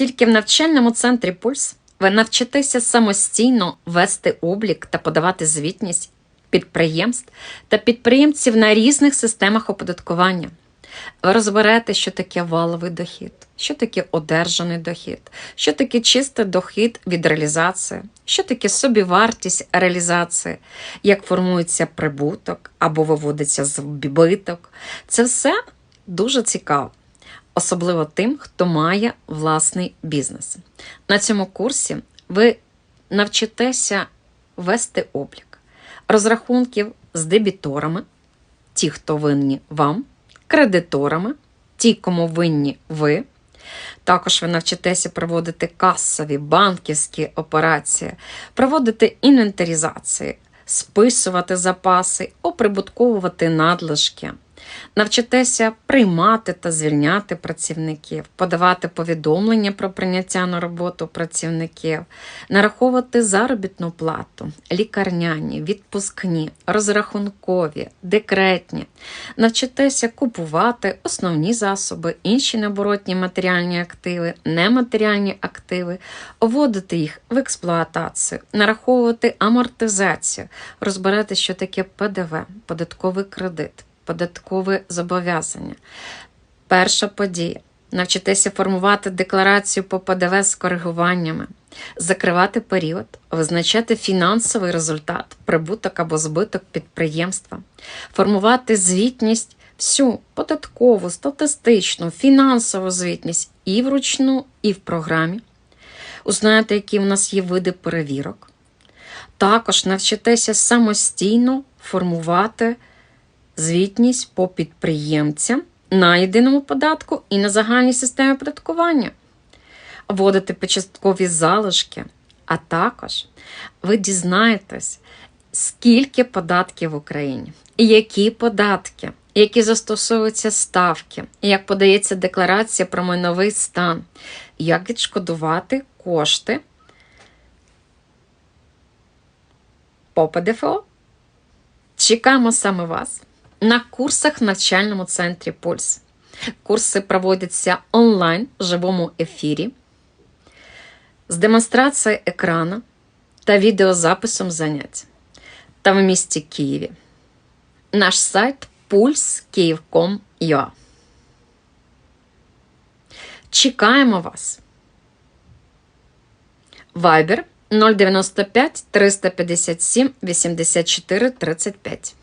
Тільки в навчальному центрі Пульс ви навчитеся самостійно вести облік та подавати звітність підприємств та підприємців на різних системах оподаткування. Ви розберете, що таке валовий дохід, що таке одержаний дохід, що таке чистий дохід від реалізації, що таке собівартість реалізації, як формується прибуток або виводиться збиток. Це все дуже цікаво, особливо тим, хто має власний бізнес. На цьому курсі ви навчитеся вести облік розрахунків з дебіторами, ті, хто винні вам, кредиторами, ті, кому винні ви. Також ви навчитеся проводити касові банківські операції, проводити інвентаризації, списувати запаси, оприбутковувати надлишки. Навчитеся приймати та звільняти працівників, подавати повідомлення про прийняття на роботу працівників, нараховувати заробітну плату, лікарняні, відпускні, розрахункові, декретні, навчитеся купувати основні засоби, інші необоротні матеріальні активи, нематеріальні активи, вводити їх в експлуатацію, нараховувати амортизацію, розбирати, що таке ПДВ, податковий кредит податкове зобов'язання. Перша подія. Навчитеся формувати декларацію по ПДВ з коригуваннями, закривати період, визначати фінансовий результат, прибуток або збиток підприємства, формувати звітність, всю податкову, статистичну, фінансову звітність і вручну, і в програмі. Узнаєте, які в нас є види перевірок. Також навчитеся самостійно формувати звітність по підприємцям на єдиному податку і на загальній системі оподаткування, вводити початкові залишки, а також ви дізнаєтесь, скільки податків в Україні, які податки, які застосовуються ставки, як подається декларація про майновий стан, як відшкодувати кошти по ПДФО. Чекаємо саме вас на курсах в навчальному центрі Пульс. Курси проводяться онлайн в живому ефірі з демонстрацією екрану та відеозаписом занять та в місті Києві. Наш сайт pulskiev.com.ua Чекаємо вас. Viber 095 357 84 35